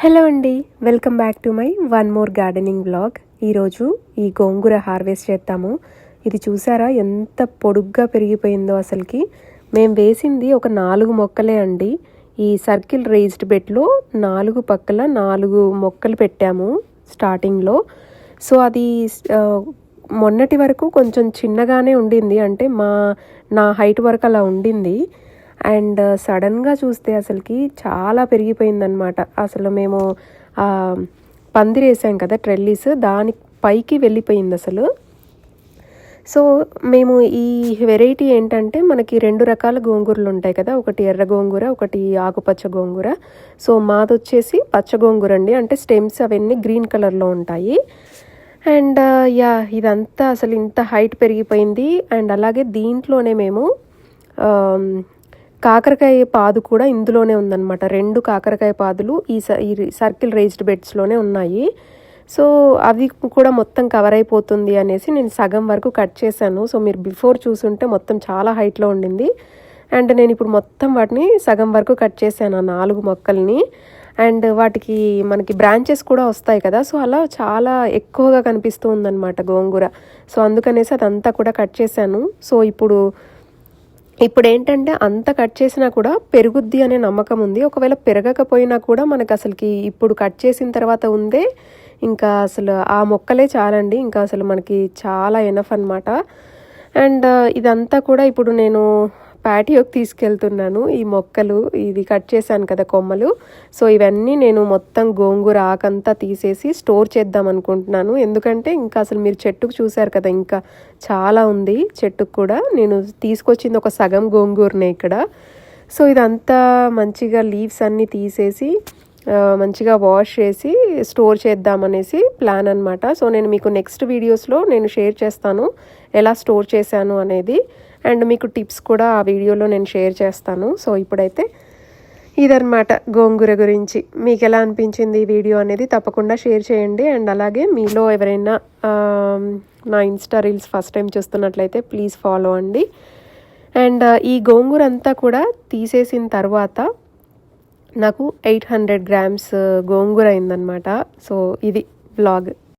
Hello అండి welcome back to my one more gardening blog ఈరోజు ఈ గోంగూర హార్వెస్ట్ చేస్తాము ఇది చూసారా ఎంత పొడుగ్గా పెరిగిపోయిందో అసలుకి. మేము వేసింది ఒక నాలుగు మొక్కలే అండి. ఈ సర్కిల్ రేజ్డ్ బెడ్లో నాలుగు పక్కల నాలుగు మొక్కలు పెట్టాము స్టార్టింగ్లో సో అది మొన్నటి వరకు కొంచెం చిన్నగానే ఉండింది. అంటే మా నా హైట్ వరకు అలా ఉండింది. అండ్ uh, సడన్గా చూస్తే అసలుకి చాలా పెరిగిపోయిందనమాట అసలు మేము ఆ, పందిరేసాం కదా ట్రెల్లీస్ దాని పైకి వెళ్ళిపోయింది అసలు. సో మేము ఈ వెరైటీ ఏంటంటే మనకి రెండు రకాల గోంగూరలు ఉంటాయి కదా. ఒకటి ఎర్ర గోంగూర ఒకటి ఆకుపచ్చ గోంగూర. సో మాది వచ్చేసి పచ్చ గోంగూర అండి. అంటే స్టెమ్స్ అవన్నీ గ్రీన్ కలర్లో ఉంటాయి. అండ్ uh, యా ఇదంతా అసలు ఇంత హైట్ పెరిగిపోయింది. అండ్ అలాగే దీంట్లోనే మేము కాకరకాయ పాదు కూడా ఇందులోనే ఉందన్నమాట. రెండు కాకరకాయ పాదులు ఈ స- ఈ సర్కిల్ రేజ్డ్ బెడ్స్లోనే ఉన్నాయి. సో అవి కూడా మొత్తం కవర్ అయిపోతుంది అనేసి నేను సగం వరకు కట్ చేశాను. సో మీరు బిఫోర్ చూసుంటే మొత్తం చాలా హైట్లో ఉండింది. అండ్ నేను ఇప్పుడు మొత్తం వాటిని సగం వరకు కట్ చేశాను ఆ నాలుగు మొక్కల్ని. అండ్ వాటికి మనకి బ్రాంచెస్ కూడా వస్తాయి కదా. సో అలా చాలా ఎక్కువగా కనిపిస్తూ ఉందన్నమాట గోంగూర. సో అందుకనేసి అదంతా కూడా కట్ చేశాను. సో ఇప్పుడు ఇప్పుడు ఏంటంటే అంత కట్ చేసినా కూడా పెరుగుద్ది అనే నమ్మకం ఉంది. ఒకవేళ పెరగకపోయినా కూడా మనకు అసలుకి ఇప్పుడు కట్ చేసిన తర్వాత ఉందే ఇంకా అసలు ఆ మొక్కలే చాలండి. ఇంకా అసలు మనకి చాలా ఎనఫ్ అనమాట అండ్ ఇదంతా కూడా ఇప్పుడు నేను ప్యాటియోకి తీసుకెళ్తున్నాను. ఈ మొక్కలు ఇది కట్ చేశాను కదా కొమ్మలు. సో ఇవన్నీ నేను మొత్తం గోంగూర ఆకంతా తీసేసి స్టోర్ చేద్దాం అనుకుంటున్నాను. ఎందుకంటే ఇంకా అసలు మీరు చెట్టుకు చూశారు కదా ఇంకా చాలా ఉంది చెట్టుకు కూడా. నేను తీసుకొచ్చింది ఒక సగం గోంగూరనే ఇక్కడ. సో ఇదంతా మంచిగా లీవ్స్ అన్నీ తీసేసి మంచిగా వాష్ చేసి స్టోర్ చేద్దామనేసి ప్లాన్ అనమాట సో నేను మీకు నెక్స్ట్ వీడియోస్లో నేను షేర్ చేస్తాను ఎలా స్టోర్ చేశాను అనేది. అండ్ మీకు టిప్స్ కూడా ఆ వీడియోలో నేను షేర్ చేస్తాను. సో ఇప్పుడైతే ఇదన్నమాట గోంగూర గురించి. మీకు ఎలా అనిపించింది ఈ వీడియో అనేది తప్పకుండా షేర్ చేయండి. అండ్ అలాగే మీలో ఎవరైనా నా ఇన్స్టా రీల్స్ ఫస్ట్ టైం చూస్తున్నట్లయితే ప్లీజ్ ఫాలో అండి. అండ్ ఈ గోంగూర అంతా కూడా తీసేసిన తర్వాత నాకు ఎయిట్ హండ్రెడ్ గ్రామ్స్ గోంగూర అయిందనమాట సో ఇది బ్లాగ్